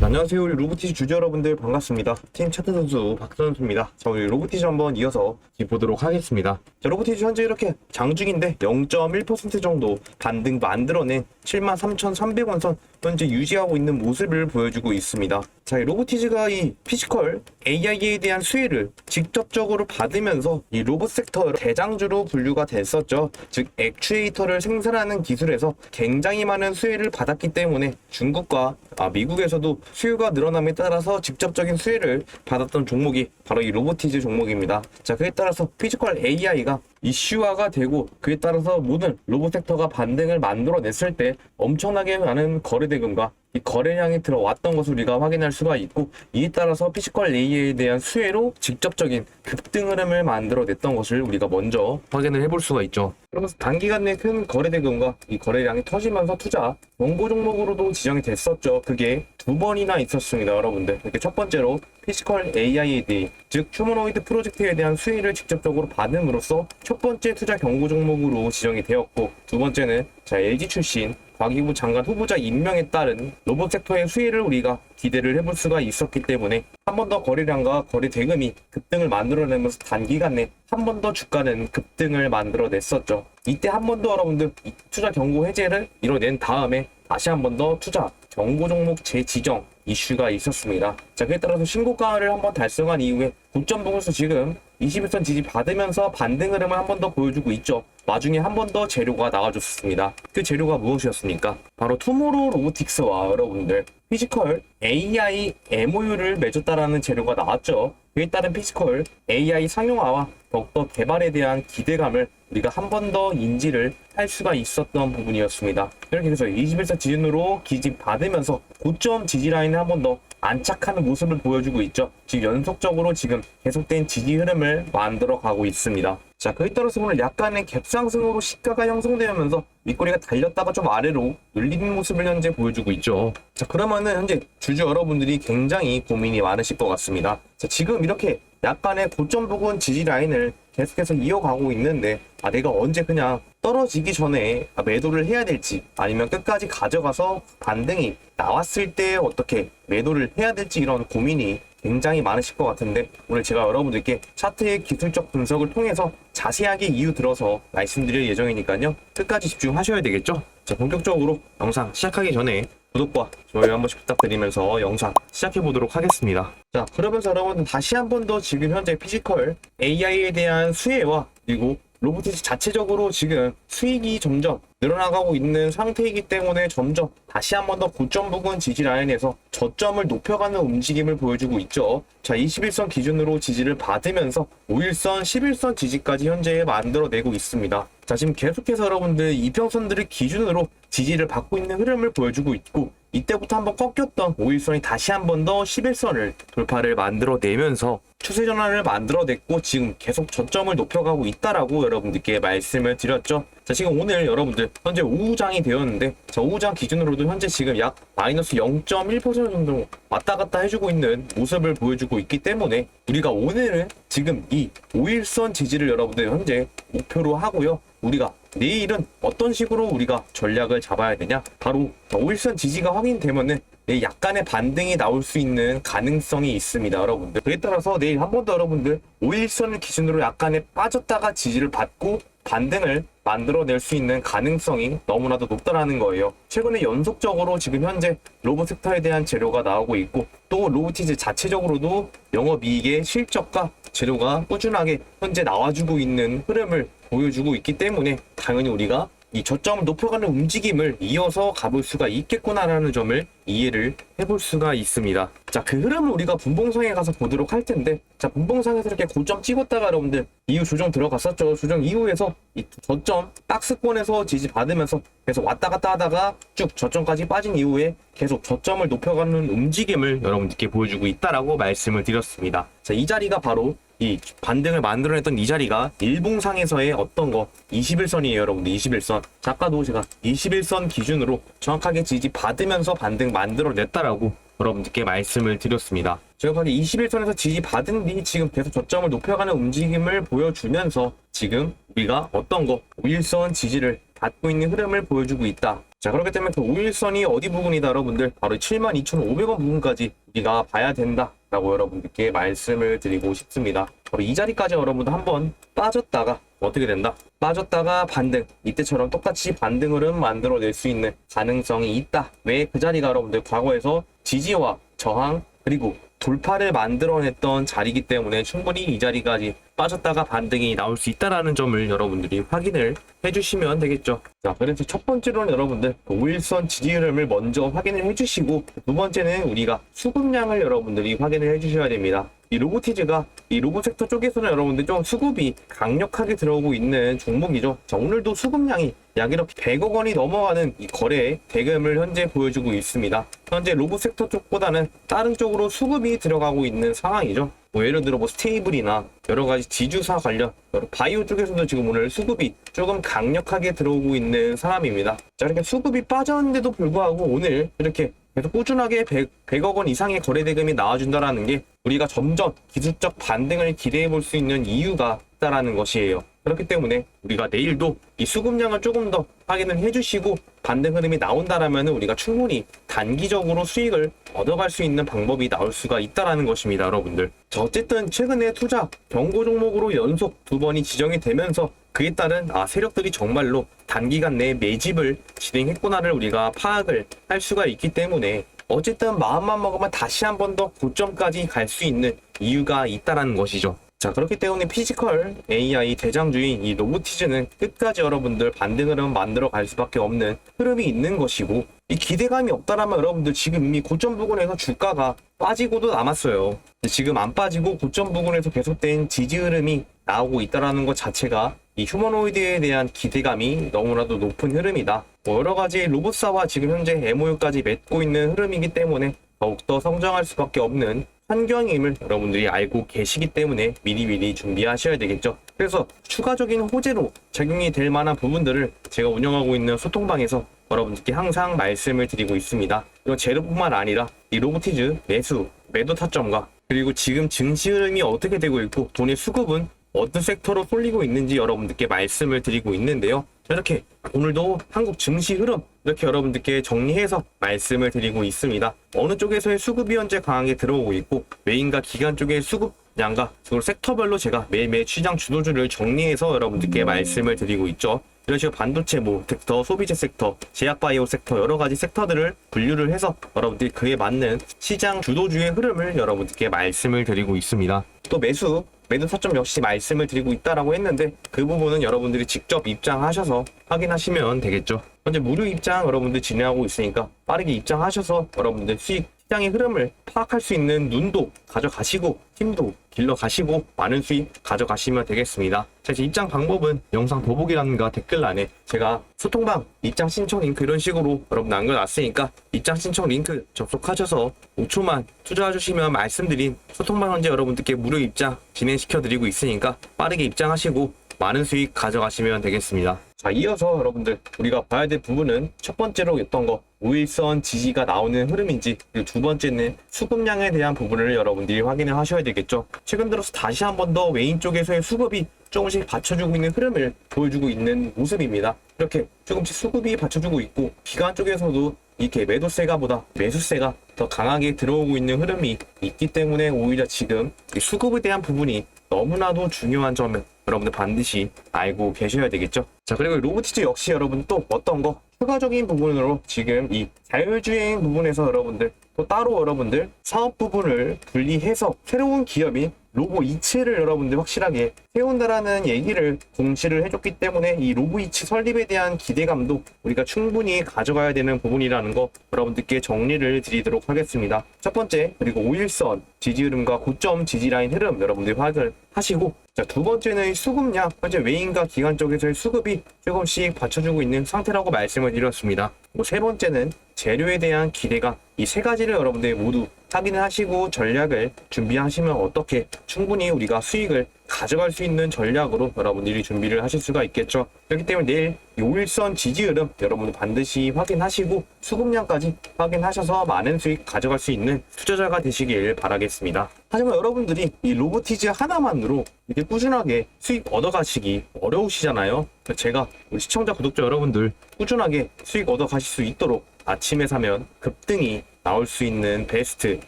안녕하세요. 우리 로보티즈 주주 여러분들 반갑습니다. 팀 차트 선수 박수 선수입니다. 자 우리 로보티즈 한번 이어서 보도록 하겠습니다. 자 로보티즈 현재 이렇게 장중인데 0.1% 정도 반등 만들어낸 73,300원 선 현재 유지하고 있는 모습을 보여주고 있습니다 자이 로보티즈가 이 피지컬 AI에 대한 수혜를 직접적으로 받으면서 이 로봇 섹터 대장주로 분류가 됐었죠 즉 액추에이터를 생산하는 기술에서 굉장히 많은 수혜를 받았기 때문에 중국과 아, 미국에서도 수요가 늘어남에 따라서 직접적인 수혜를 받았던 종목이 바로 이 로보티즈 종목입니다. 자, 그에 따라서 피지컬 AI가 이슈화가 되고 그에 따라서 모든 로봇 섹터가 반등을 만들어냈을 때 엄청나게 많은 거래 대금과 이 거래량이 들어왔던 것을 우리가 확인할 수가 있고 이에 따라서 피지컬 AI에 대한 수혜로 직접적인 급등 흐름을 만들어냈던 것을 우리가 먼저 확인을 해볼 수가 있죠. 그러면서 단기간 내 큰 거래 대금과 이 거래량이 터지면서 투자 원고 종목으로도 지정이 됐었죠. 그게 두 번이나 있었습니다, 여러분들. 이렇게 첫 번째로 피지컬 AI에 대해 즉 휴머노이드 프로젝트에 대한 수혜를 직접적으로 받음으로써 첫 번째 투자 경고 종목으로 지정이 되었고 두 번째는 자 LG 출신 과기부 장관 후보자 임명에 따른 로봇 섹터의 수혜를 우리가 기대를 해볼 수가 있었기 때문에 한 번 더 거래량과 거래 대금이 급등을 만들어내면서 단기간 내 한 번 더 주가는 급등을 만들어냈었죠. 이때 한 번 더 여러분들 이 투자 경고 해제를 이뤄낸 다음에 다시 한 번 더 투자 경고 종목 재지정 이슈가 있었습니다. 자, 그에 따라서 신고가를 한번 달성한 이후에 고점 부분에서 지금 21선 지지 받으면서 반등 흐름을 한 번 더 보여주고 있죠. 나중에 한 번 더 재료가 나와줬습니다. 그 재료가 무엇이었습니까? 바로 투모로우 로보틱스와 여러분들 피지컬 AI MOU를 맺었다라는 재료가 나왔죠. 그에 따른 피지컬 AI 상용화와 더욱더 개발에 대한 기대감을 우리가 한 번 더 인지를 할 수가 있었던 부분이었습니다. 이렇게 해서 21선 지진으로 기집 받으면서 고점 지지 라인을 한번 더 안착하는 모습을 보여주고 있죠. 지금 연속적으로 지금 계속된 지지 흐름을 만들어 가고 있습니다. 자, 그에 따라서 오늘 약간의 갭상승으로 시가가 형성되면서 윗꼬리가 달렸다가 좀 아래로 눌리는 모습을 현재 보여주고 있죠. 자, 그러면은 현재 주주 여러분들이 굉장히 고민이 많으실 것 같습니다. 자, 지금 이렇게 약간의 고점 부근 지지 라인을 계속해서 이어가고 있는데 아 내가 언제 그냥 떨어지기 전에 아, 매도를 해야 될지 아니면 끝까지 가져가서 반등이 나왔을 때 어떻게 매도를 해야 될지 이런 고민이 굉장히 많으실 것 같은데 오늘 제가 여러분들께 차트의 기술적 분석을 통해서 자세하게 이유 들어서 말씀드릴 예정이니까요. 끝까지 집중하셔야 되겠죠? 자 본격적으로 영상 시작하기 전에 구독과 좋아요 한 번씩 부탁드리면서 영상 시작해 보도록 하겠습니다. 자, 그러면서 여러분 다시 한 번 더 지금 현재 피지컬 AI에 대한 수혜와 그리고 로보티스 자체적으로 지금 수익이 점점 늘어나가고 있는 상태이기 때문에 점점 다시 한 번 더 고점 부근 지지 라인에서 저점을 높여가는 움직임을 보여주고 있죠. 자, 21선 기준으로 지지를 받으면서 5일선, 11선 지지까지 현재 만들어내고 있습니다. 자, 지금 계속해서 여러분들 이평선들을 기준으로 지지를 받고 있는 흐름을 보여주고 있고 이때부터 한번 꺾였던 5일선이 다시 한 번 더 11선을 돌파를 만들어내면서 추세 전환을 만들어냈고 지금 계속 저점을 높여가고 있다라고 여러분들께 말씀을 드렸죠. 자 지금 오늘 여러분들 현재 오후장이 되었는데 자 오후장 기준으로도 현재 지금 약 마이너스 0.1% 정도 왔다 갔다 해주고 있는 모습을 보여주고 있기 때문에 우리가 오늘은 지금 이 5일선 지지를 여러분들 현재 목표로 하고요. 우리가 내일은 어떤 식으로 우리가 전략을 잡아야 되냐? 바로 5일선 지지가 확인되면은 내일 약간의 반등이 나올 수 있는 가능성이 있습니다, 여러분들. 그에 따라서 내일 한 번 더 여러분들 5일선을 기준으로 약간의 빠졌다가 지지를 받고 반등을 만들어낼 수 있는 가능성이 너무나도 높다라는 거예요. 최근에 연속적으로 지금 현재 로봇 섹터에 대한 재료가 나오고 있고 또 로보티즈 자체적으로도 영업이익의 실적과 재료가 꾸준하게 현재 나와주고 있는 흐름을 보여주고 있기 때문에 당연히 우리가 이 저점을 높여가는 움직임을 이어서 가볼 수가 있겠구나라는 점을 이해를 해볼 수가 있습니다. 자, 그 흐름을 우리가 분봉상에 가서 보도록 할 텐데, 자, 분봉상에서 이렇게 고점 찍었다가 여러분들 이후 조정 들어갔었죠. 조정 이후에서 이 저점 박스권에서 지지 받으면서 계속 왔다 갔다 하다가 쭉 저점까지 빠진 이후에 계속 저점을 높여가는 움직임을 여러분들께 보여주고 있다라고 말씀을 드렸습니다. 자, 이 자리가 바로 이 반등을 만들어냈던 이 자리가 일봉상에서의 어떤 거? 21선이에요 여러분들 21선. 작가도 제가 21선 기준으로 정확하게 지지 받으면서 반등 만들어냈다라고 여러분들께 말씀을 드렸습니다. 제가 보기 21선에서 지지 받은 뒤 지금 계속 저점을 높여가는 움직임을 보여주면서 지금 우리가 어떤 거? 5일선 지지를 받고 있는 흐름을 보여주고 있다. 자 그렇기 때문에 그 5일선이 어디 부분이다 여러분들? 바로 72,500원 부분까지 우리가 봐야 된다 라고 여러분들께 말씀을 드리고 싶습니다. 바로 이 자리까지 여러분들 한번 빠졌다가 어떻게 된다? 빠졌다가 반등 이때처럼 똑같이 반등 흐름 만들어낼 수 있는 가능성이 있다. 왜 그 자리가 여러분들 과거에서 지지와 저항 그리고 돌파를 만들어냈던 자리이기 때문에 충분히 이 자리까지 빠졌다가 반등이 나올 수 있다라는 점을 여러분들이 확인을 해주시면 되겠죠. 자, 그래서 첫 번째로는 여러분들 그 5일선 지지 흐름을 먼저 확인을 해주시고 두 번째는 우리가 수급량을 여러분들이 확인을 해주셔야 됩니다. 이 로보티즈가 이 로봇 섹터 쪽에서는 여러분들 좀 수급이 강력하게 들어오고 있는 종목이죠. 자, 오늘도 수급량이 약 이렇게 100억 원이 넘어가는 이 거래 대금을 현재 보여주고 있습니다. 현재 로봇 섹터 쪽보다는 다른 쪽으로 수급이 들어가고 있는 상황이죠. 뭐 예를 들어 뭐 스테이블이나 여러 가지 지주사 관련 바이오 쪽에서도 지금 오늘 수급이 조금 강력하게 들어오고 있는 상황입니다. 자 이렇게 수급이 빠졌는데도 불구하고 오늘 이렇게 계속 꾸준하게 100, 100 억 원 이상의 거래 대금이 나와준다라는 게 우리가 점점 기술적 반등을 기대해 볼 수 있는 이유가 있다라는 것이에요. 그렇기 때문에 우리가 내일도 이 수급량을 조금 더 확인을 해주시고 반등 흐름이 나온다라면 우리가 충분히 단기적으로 수익을 얻어갈 수 있는 방법이 나올 수가 있다라는 것입니다, 여러분들. 자, 어쨌든 최근에 투자 경고 종목으로 연속 두 번이 지정이 되면서 그에 따른 아 세력들이 정말로 단기간 내에 매집을 진행했구나를 우리가 파악을 할 수가 있기 때문에 어쨌든 마음만 먹으면 다시 한 번 더 고점까지 갈 수 있는 이유가 있다라는 것이죠. 자 그렇기 때문에 피지컬 AI 대장주인 이 로보티즈는 끝까지 여러분들 반등 흐름 만들어 갈 수밖에 없는 흐름이 있는 것이고 이 기대감이 없다라면 여러분들 지금 이미 고점 부근에서 주가가 빠지고도 남았어요. 지금 안 빠지고 고점 부근에서 계속된 지지 흐름이 나오고 있다라는 것 자체가 이 휴머노이드에 대한 기대감이 너무나도 높은 흐름이다. 뭐 여러 가지 로봇사와 지금 현재 MOU까지 맺고 있는 흐름이기 때문에 더욱더 성장할 수밖에 없는 환경임을 여러분들이 알고 계시기 때문에 미리미리 준비하셔야 되겠죠. 그래서 추가적인 호재로 적용이 될 만한 부분들을 제가 운영하고 있는 소통방에서 여러분들께 항상 말씀을 드리고 있습니다. 이건 재료뿐만 아니라 이 로보티즈 매수, 매도 타점과 그리고 지금 증시 흐름이 어떻게 되고 있고 돈의 수급은 어떤 섹터로 쏠리고 있는지 여러분들께 말씀을 드리고 있는데요. 이렇게 오늘도 한국 증시 흐름 이렇게 여러분들께 정리해서 말씀을 드리고 있습니다. 어느 쪽에서의 수급이 현재 강하게 들어오고 있고 메인과 기관 쪽의 수급 양과 그리고 섹터별로 제가 매일매일 시장 주도주를 정리해서 여러분들께 말씀을 드리고 있죠. 이런 식으로 반도체 뭐 섹터, 소비재 섹터, 제약바이오 섹터 여러 가지 섹터들을 분류를 해서 여러분들이 그에 맞는 시장 주도주의 흐름을 여러분들께 말씀을 드리고 있습니다. 또 매수 매도 타점 역시 말씀을 드리고 있다라고 했는데 그 부분은 여러분들이 직접 입장하셔서 확인하시면 되겠죠. 현재 무료 입장 여러분들 진행하고 있으니까 빠르게 입장하셔서 여러분들 수익 시장의 흐름을 파악할 수 있는 눈도 가져가시고 팀도 길러 가시고 많은 수익 가져가시면 되겠습니다. 자, 이제 입장 방법은 영상 더보기란과 댓글란에 제가 소통방 입장 신청 링크 이런 식으로 여러분 남겨놨으니까 입장 신청 링크 접속하셔서 5초만 투자해 주시면 말씀드린 소통방 현재 여러분들께 무료 입장 진행시켜 드리고 있으니까 빠르게 입장하시고 많은 수익 가져가시면 되겠습니다. 자, 이어서 여러분들 우리가 봐야 될 부분은 첫 번째로 했던 거 우일선 지지가 나오는 흐름인지 그리고 두 번째는 수급량에 대한 부분을 여러분들이 확인을 하셔야 되겠죠. 최근 들어서 다시 한 번더 메인 쪽에서의 수급이 조금씩 받쳐주고 있는 흐름을 보여주고 있는 모습입니다. 이렇게 조금씩 수급이 받쳐주고 있고 기관 쪽에서도 이렇게 매도세가보다 매수세가 더 강하게 들어오고 있는 흐름이 있기 때문에 오히려 지금 이 수급에 대한 부분이 너무나도 중요한 점을 여러분들 반드시 알고 계셔야 되겠죠. 자, 그리고 로보티즈 역시 여러분 또 어떤 거 추가적인 부분으로 지금 이 자율주행 부분에서 여러분들 또 따로 여러분들 사업 부분을 분리해서 새로운 기업인 로보 이츠를 여러분들 확실하게 세운다라는 얘기를 공시를 해줬기 때문에 이 로보 이츠 설립에 대한 기대감도 우리가 충분히 가져가야 되는 부분이라는 거 여러분들께 정리를 드리도록 하겠습니다. 첫 번째 그리고 5일선 지지 흐름과 고점 지지 라인 흐름 여러분들 확인을 하시고 자, 두 번째는 수급량 현재 외인과 기관 쪽에서의 수급이 조금씩 받쳐주고 있는 상태라고 말씀을 드렸습니다. 그리고 세 번째는 재료에 대한 기대가 이세 가지를 여러분들 모두 확인을 하시고 전략을 준비하시면 어떻게 충분히 우리가 수익을 가져갈 수 있는 전략으로 여러분들이 준비를 하실 수가 있겠죠. 그렇기 때문에 내일 요일선 지지 흐름 여러분들 반드시 확인하시고 수급량까지 확인하셔서 많은 수익 가져갈 수 있는 투자자가 되시길 바라겠습니다. 하지만 여러분들이 이 로보티즈 하나만으로 이렇게 꾸준하게 수익 얻어가시기 어려우시잖아요. 제가 우리 시청자 구독자 여러분들 꾸준하게 수익 얻어가실 수 있도록 아침에 사면 급등이 나올 수 있는 베스트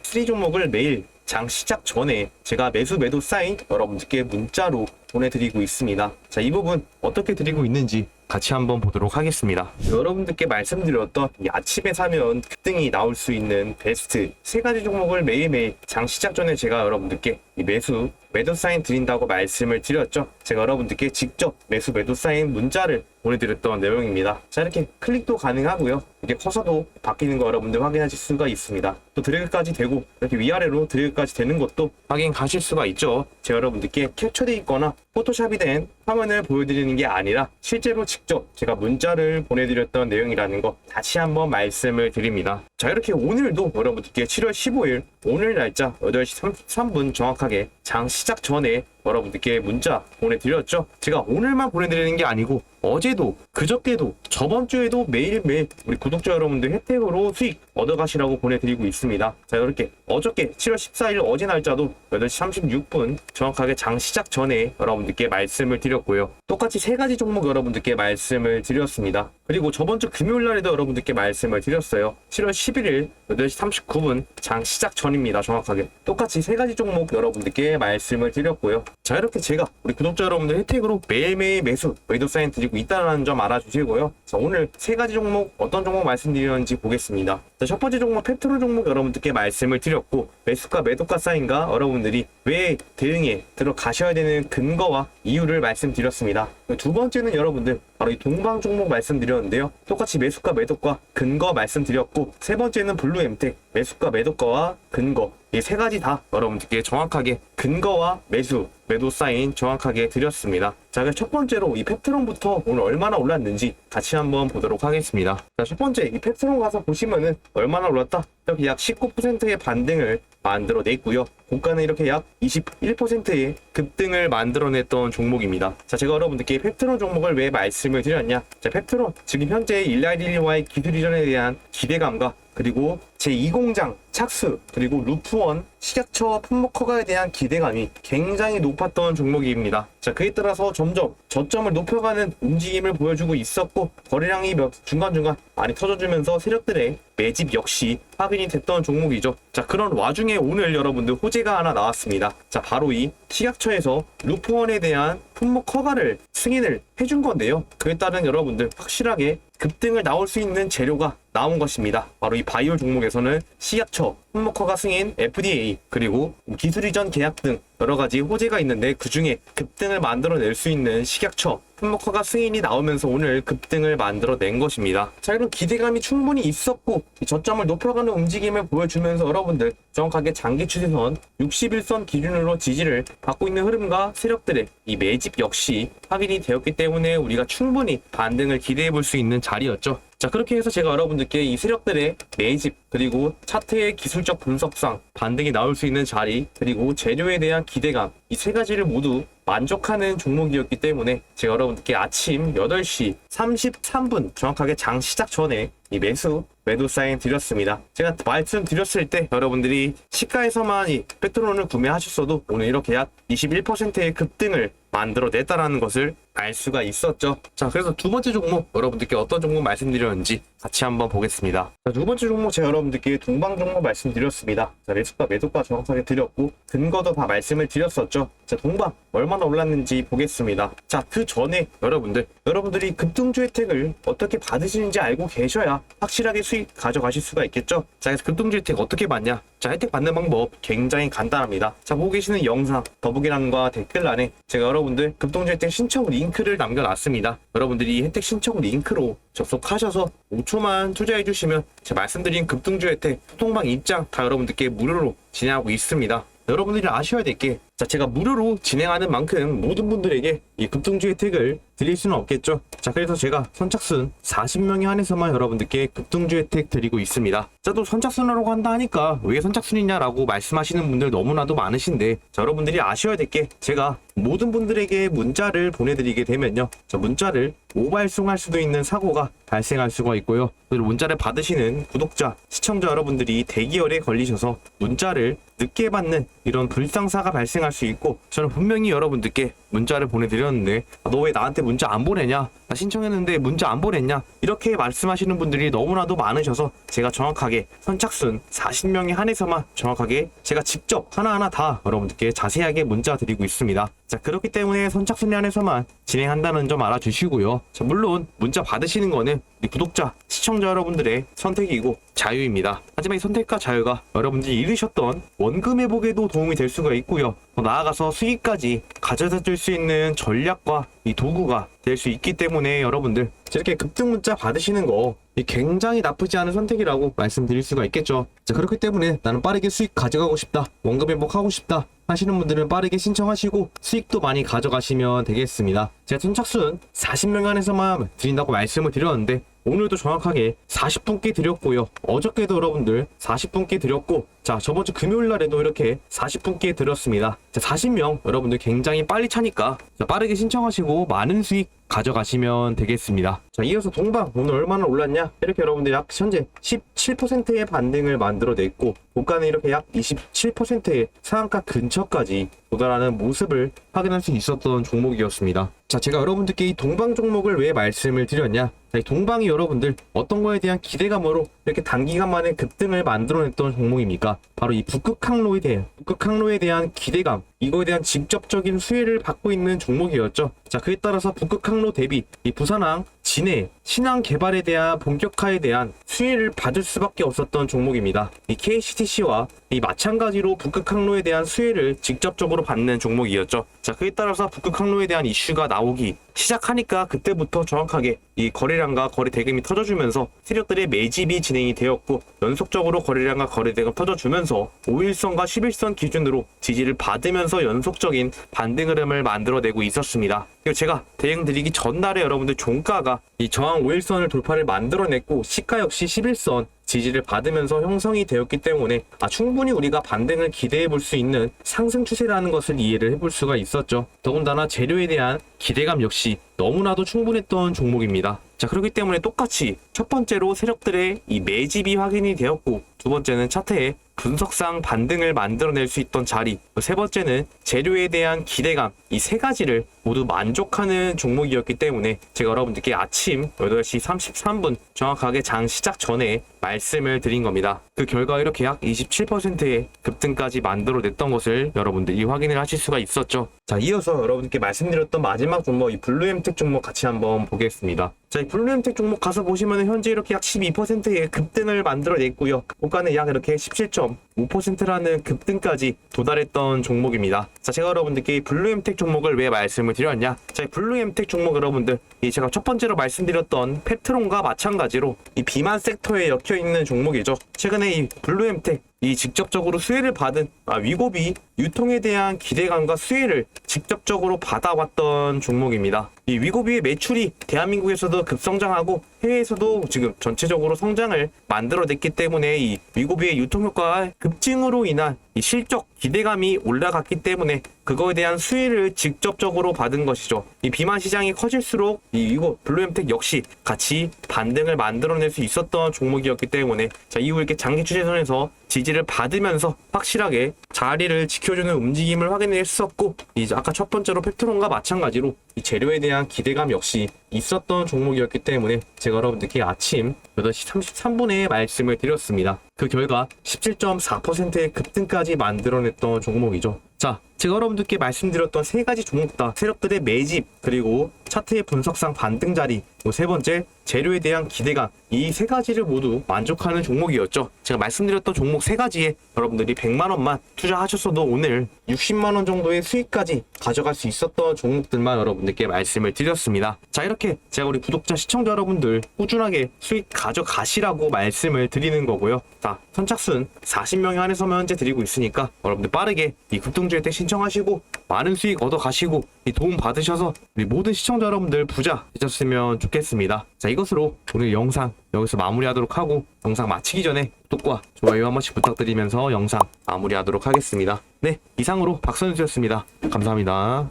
3 종목을 매일 장 시작 전에 제가 매수 매도 사인 여러분들께 문자로 보내드리고 있습니다. 자, 이 부분 어떻게 드리고 있는지 같이 한번 보도록 하겠습니다. 여러분들께 말씀드렸던 이 아침에 사면 급등이 나올 수 있는 베스트 세 가지 종목을 매일매일 장 시작 전에 제가 여러분들께 이 매수 매도 사인 드린다고 말씀을 드렸죠. 제가 여러분들께 직접 매수 매도 사인 문자를 보내드렸던 내용입니다. 자 이렇게 클릭도 가능하고요. 이게 커서도 바뀌는 거 여러분들 확인하실 수가 있습니다. 또 드래그까지 되고 이렇게 위아래로 드래그까지 되는 것도 확인 가실 수가 있죠. 제가 여러분들께 캡처돼 있거나 포토샵이 된 화면을 보여드리는 게 아니라 실제로 직접 제가 문자를 보내드렸던 내용이라는 거 다시 한번 말씀을 드립니다. 자 이렇게 오늘도 여러분들께 7월 15일 오늘 날짜 8시 33분 정확하게 장 시작 전에 여러분들께 문자 보내드렸죠. 제가 오늘만 보내드리는 게 아니고 어제도 그저께도 저번 주에도 매일매일 우리 구독자 여러분들 혜택으로 수익 얻어가시라고 보내드리고 있습니다. 자 이렇게 어저께 7월 14일 어제 날짜도 8시 36분 정확하게 장 시작 전에 여러분들께 말씀을 드렸고요. 똑같이 세 가지 종목 여러분들께 말씀을 드렸습니다. 그리고 저번 주 금요일 날에도 여러분들께 말씀을 드렸어요. 7월 11일 8시 39분 장 시작 전입니다. 정확하게. 똑같이 세 가지 종목 여러분들께 말씀을 드렸고요. 자 이렇게 제가 우리 구독자 여러분들 혜택으로 매일매일 매수 매도 사인 드리고 있다는 점 알아주시고요. 자 오늘 세 가지 종목 어떤 종목 말씀드렸는지 보겠습니다. 자, 첫 번째 종목 펩트로 종목 여러분들께 말씀을 드렸고 매수가 매도가 사인과 여러분들이 왜 대응에 들어가셔야 되는 근거와 이유를 말씀드렸습니다. 두 번째는 여러분들 바로 이 동방 종목 말씀드렸는데요. 똑같이 매수가 매도가 근거 말씀드렸고 세 번째는 블루 엠텍 매수가 매도가와 근거 이 세 가지 다 여러분들께 정확하게 근거와 매수 매도 사인 정확하게 드렸습니다. 자, 그래서 첫 번째로 이 펩트론부터 오늘 얼마나 올랐는지 같이 한번 보도록 하겠습니다. 자, 첫 번째 이 펩트론 가서 보시면은 얼마나 올랐다? 이렇게 약 19%의 반등을 만들어냈고요. 고가는 이렇게 약 21%의 급등을 만들어냈던 종목입니다. 자, 제가 여러분들께 펩트론 종목을 왜 말씀을 드렸냐? 자, 펩트론 지금 현재 일라이딜리와의 기술 이전에 대한 기대감과 그리고 제2공장 착수 그리고 루프원 식약처 품목 허가에 대한 기대감이 굉장히 높았던 종목입니다. 자 그에 따라서 점점 저점을 높여가는 움직임을 보여주고 있었고 거래량이 몇 중간중간 많이 터져주면서 세력들의 매집 역시 확인이 됐던 종목이죠. 자 그런 와중에 오늘 여러분들 호재가 하나 나왔습니다. 자 바로 이 식약처에서 루프원에 대한 품목 허가를 승인을 해준 건데요. 그에 따른 여러분들 확실하게 급등을 나올 수 있는 재료가 나온 것입니다. 바로 이 바이오 종목에서 는 식약처, 품목허가 승인, FDA, 그리고 기술 이전 계약 등 여러 가지 호재가 있는데 그 중에 급등을 만들어낼 수 있는 식약처, 품목허가 승인이 나오면서 오늘 급등을 만들어낸 것입니다. 자, 이런 기대감이 충분히 있었고 이 저점을 높여가는 움직임을 보여주면서 여러분들 정확하게 장기 추세선 61선 기준으로 지지를 받고 있는 흐름과 세력들의 이 매집 역시 확인이 되었기 때문에 우리가 충분히 반등을 기대해 볼 수 있는 자리였죠. 자 그렇게 해서 제가 여러분들께 이 세력들의 매집 그리고 차트의 기술적 분석상 반등이 나올 수 있는 자리 그리고 재료에 대한 기대감 이 세 가지를 모두 만족하는 종목이었기 때문에 제가 여러분들께 아침 8시 33분 정확하게 장 시작 전에 이 매수 매도 사인 드렸습니다. 제가 말씀드렸을 때 여러분들이 시가에서만 이 페트론을 구매하셨어도 오늘 이렇게 약 21%의 급등을 만들어냈다라는 것을 알 수가 있었죠. 자, 그래서 두 번째 종목 여러분들께 어떤 종목 말씀드렸는지 같이 한번 보겠습니다. 자, 두 번째 종목 제가 여러분들께 동방 종목 말씀드렸습니다. 자, 매수가 매도가 정확하게 드렸고 근거도 다 말씀을 드렸었죠. 자, 동방 얼마나 올랐는지 보겠습니다. 자, 그 전에 여러분들 여러분들이 급등주 혜택을 어떻게 받으시는지 알고 계셔야 확실하게 수익 가져가실 수가 있겠죠. 자, 그래서 급등주 혜택 어떻게 받냐? 자, 혜택 받는 방법 굉장히 간단합니다. 자, 보고 계시는 영상 더보기란과 댓글란에 제가 여러분들 급등주 혜택 신청 링크를 남겨놨습니다. 여러분들이 이 혜택 신청 링크로 접속하셔서 5초만 투자해 주시면 제가 말씀드린 급등주 혜택 통방 입장 다 여러분들께 무료로 진행하고 있습니다. 여러분들이 아셔야 될 게, 자, 제가 무료로 진행하는 만큼 모든 분들에게 이 급등주 혜택을 드릴 수는 없겠죠. 자 그래서 제가 선착순 40명에 한해서만 여러분들께 급등주 혜택 드리고 있습니다. 자 또 선착순으로 한다 하니까 왜 선착순이냐 라고 말씀하시는 분들 너무나도 많으신데 자 여러분들이 아셔야 될 게 제가 모든 분들에게 문자를 보내드리게 되면요. 자 문자를 오발송할 수도 있는 사고가 발생할 수가 있고요. 그리고 문자를 받으시는 구독자, 시청자 여러분들이 대기열에 걸리셔서 문자를 늦게 받는 이런 불상사가 발생할 수 있고 저는 분명히 여러분들께 문자를 보내드렸는데 너 왜 나한테 문자 안 보내냐? 나 신청했는데 문자 안 보냈냐? 이렇게 말씀하시는 분들이 너무나도 많으셔서 제가 정확하게 선착순 40명에 한해서만 정확하게 제가 직접 하나하나 다 여러분들께 자세하게 문자 드리고 있습니다. 자 그렇기 때문에 선착순에 한해서만 진행한다는 점 알아주시고요. 자 물론 문자 받으시는 거는 구독자, 시청자 여러분들의 선택이고 자유입니다. 하지만 이 선택과 자유가 여러분들이 잃으셨던 원금 회복에도 도움이 될 수가 있고요. 더 나아가서 수익까지 가져다 줄 수 있는 전략과 이 도구가 될 수 있기 때문에 여러분들 이렇게 급등 문자 받으시는 거이 굉장히 나쁘지 않은 선택이라고 말씀드릴 수가 있겠죠. 자 그렇기 때문에 나는 빠르게 수익 가져가고 싶다, 원금 회복하고 싶다 하시는 분들은 빠르게 신청하시고 수익도 많이 가져가시면 되겠습니다. 제가 선착순 40명 안에서만 드린다고 말씀을 드렸는데 오늘도 정확하게 40분께 드렸고요. 어저께도 여러분들 40분께 드렸고 자 저번 주 금요일 날에도 이렇게 40분께 드렸습니다. 자 40명 여러분들 굉장히 빨리 차니까 자, 빠르게 신청하시고 많은 수익 가져가시면 되겠습니다. 자, 이어서 동방 오늘 얼마나 올랐냐? 이렇게 여러분들 약 현재 17%의 반등을 만들어냈고 고가는 이렇게 약 27%의 상한가 근처까지 도달하는 모습을 확인할 수 있었던 종목이었습니다. 자, 제가 여러분들께 이 동방 종목을 왜 말씀을 드렸냐? 자, 이 동방이 여러분들 어떤 거에 대한 기대감으로 이렇게 단기간 만에 급등을 만들어냈던 종목입니까? 바로 이 북극 항로에 대한 북극 항로에 대한 기대감, 이거에 대한 직접적인 수혜를 받고 있는 종목이었죠. 자, 그에 따라서 북극 항로 대비 이 부산항 진해 신항 개발에 대한 본격화에 대한 수혜를 받을 수밖에 없었던 종목입니다. 이 KCTC와 이 마찬가지로 북극 항로에 대한 수혜를 직접적으로 받는 종목이었죠. 자, 그에 따라서 북극 항로에 대한 이슈가 나오기 시작하니까 그때부터 정확하게 이 거래량과 거래 대금이 터져주면서 세력들의 매집이 진행이 되었고 연속적으로 거래량과 거래 대금 터져주면서 5일선과 11선 기준으로 지지를 받으면서 연속적인 반등 흐름을 만들어내고 있었습니다. 그리고 제가 대응 드리기 전날에 여러분들 종가가 이 저항 5일선을 돌파를 만들어냈고 시가 역시 11선 지지를 받으면서 형성이 되었기 때문에 아, 충분히 우리가 반등을 기대해 볼 수 있는 상승 추세라는 것을 이해를 해볼 수가 있었죠. 더군다나 재료에 대한 기대감 역시 너무나도 충분했던 종목입니다. 자, 그렇기 때문에 똑같이 첫 번째로 세력들의 이 매집이 확인이 되었고 두 번째는 차트에 분석상 반등을 만들어낼 수 있던 자리 세 번째는 재료에 대한 기대감 이 세 가지를 모두 만족하는 종목이었기 때문에 제가 여러분들께 아침 8시 33분 정확하게 장 시작 전에 말씀을 드린 겁니다. 그 결과 이렇게 약 27%의 급등까지 만들어냈던 것을 여러분들이 확인을 하실 수가 있었죠. 자, 이어서 여러분들께 말씀드렸던 마지막 종목 이 블루엠텍 종목 같이 한번 보겠습니다. 자, 이 블루엠텍 종목 가서 보시면 현재 이렇게 약 12%의 급등을 만들어냈고요. 고가는 약 이렇게 17.5%라는 급등까지 도달했던 종목입니다. 자, 제가 여러분들께 이 블루엠텍 종목을 왜 말씀을 드렸냐? 자, 이 블루엠텍 종목 여러분들, 이 제가 첫 번째로 말씀드렸던 페트론과 마찬가지로 이 비만 섹터에 엮여 있는 종목이죠. 최근에 이 블루엠텍 이 직접적으로 수혜를 받은 아, 위고비 유통에 대한 기대감과 수혜를 직접적으로 받아왔던 종목입니다. 이 위고비의 매출이 대한민국에서도 급성장하고 해외에서도 지금 전체적으로 성장을 만들어냈기 때문에 이 위고비의 유통 효과의 급증으로 인한 이 실적 기대감이 올라갔기 때문에 그거에 대한 수혜를 직접적으로 받은 것이죠. 이 비만 시장이 커질수록 이 이거 블루엠텍 역시 같이 반등을 만들어낼 수 있었던 종목이었기 때문에 자 이후 이렇게 장기 추세선에서 지지를 받으면서 확실하게 자리를 지켜주는 움직임을 확인했었고 이제 아까 첫 번째로 팩트론과 마찬가지로 이 재료에 대한 기대감 역시 있었던 종목이었기 때문에 제가 여러분들께 아침 8시 33분에 말씀을 드렸습니다. 그 결과 17.4%의 급등까지 만들어냈던 종목이죠. 자, 제가 여러분들께 말씀드렸던 세 가지 종목 다 세력들의 매집 그리고 차트의 분석상 반등 자리 세 번째 재료에 대한 기대감 이 세 가지를 모두 만족하는 종목이었죠. 제가 말씀드렸던 종목 세 가지에 여러분들이 100만 원만 투자하셨어도 오늘 60만 원 정도의 수익까지 가져갈 수 있었던 종목들만 여러분들께 말씀을 드렸습니다. 자 이렇게 제가 우리 구독자 시청자 여러분들 꾸준하게 수익 가져가시라고 말씀을 드리는 거고요. 자 선착순 40명에 한해서만 현재 드리고 있으니까 여러분들 빠르게 이 급등주 혜택 신청 신청하시고 많은 수익 얻어 가시고 이 도움 받으셔서 우리 모든 시청자 여러분들 부자 되셨으면 좋겠습니다. 자 이것으로 오늘 영상 여기서 마무리하도록 하고 영상 마치기 전에 구독과 좋아요 한 번씩 부탁드리면서 영상 마무리하도록 하겠습니다. 네 이상으로 박선수였습니다. 감사합니다.